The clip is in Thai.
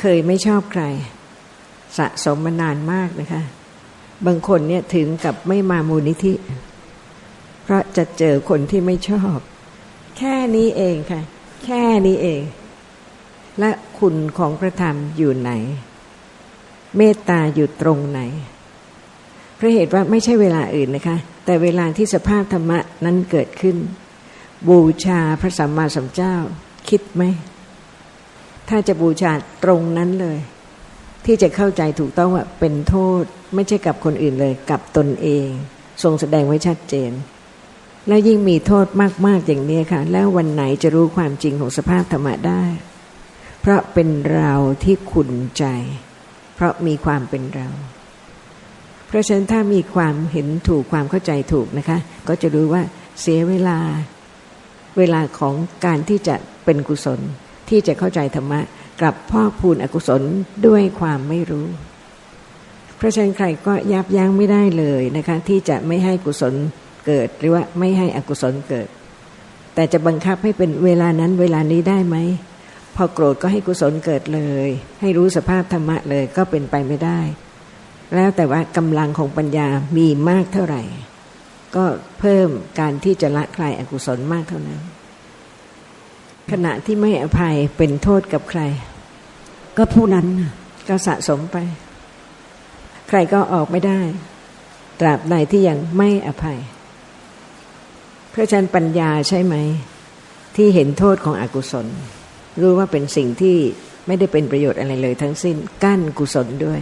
เคยไม่ชอบใคร สะสมมานานมากนะคะ บางคนเนี่ยถึงกับไม่มามูลนิธิ เพราะจะเจอคนที่ไม่ชอบ แค่นี้เองค่ะ แค่นี้เอง และคุณของพระธรรมอยู่ไหน เมตตาอยู่ตรงไหนเพราะเหตุว่าไม่ใช่เวลาอื่นนะคะ แต่เวลาที่สภาพธรรมะนั้นเกิดขึ้น บูชาพระสัมมาสัมพุทธเจ้า คิดไหม ถ้าจะบูชาตรงนั้นเลย ที่จะเข้าใจถูกต้องว่าเป็นโทษไม่ใช่กับคนอื่นเลยกับตนเอง ทรงแสดงไว้ชัดเจน แล้วยิ่งมีโทษมากๆอย่างนี้ค่ะ แล้ววันไหนจะรู้ความจริงของสภาพธรรมะได้ เพราะเป็นเราที่ขุนใจ เพราะมีความเป็นเรา เพราะฉะนั้นถ้ามีความเห็นถูกความเข้าใจถูกนะคะ ก็จะรู้ว่าเสียเวลาเวลาของการที่จะเป็นกุศล ที่จะเข้าใจธรรมะกลับพ่อกพูนอกุศลด้วยความไม่รู้ เพราะฉะนั้นใครก็ยับยั้งไม่ได้เลยนะคะที่จะไม่ให้กุศลเกิดหรือว่าไม่ให้อกุศลเกิด แต่จะบังคับให้เป็นเวลานั้นเวลานี้ได้ไหมพอโกรธก็ให้กุศลเกิดเลย ให้รู้สภาพธรรมะเลยก็เป็นไปไม่ได้ แล้วแต่ว่ากำลังของปัญญามีมากเท่าไหร่ ก็เพิ่มการที่จะละคลายอกุศลมากเท่านั้น ขณะที่ไม่อภัยเป็นโทษกับใคร ก็ผู้นั้นน่ะก็สะสมไป ใครก็ออกไม่ได้ ตราบใดที่ยังไม่อภัย เพราะฉะนั้นปัญญาใช่ไหม ที่เห็นโทษของอกุศล รู้ว่าเป็นสิ่งที่ไม่ได้เป็นประโยชน์อะไรเลยทั้งสิ้นกั้นกุศลด้วย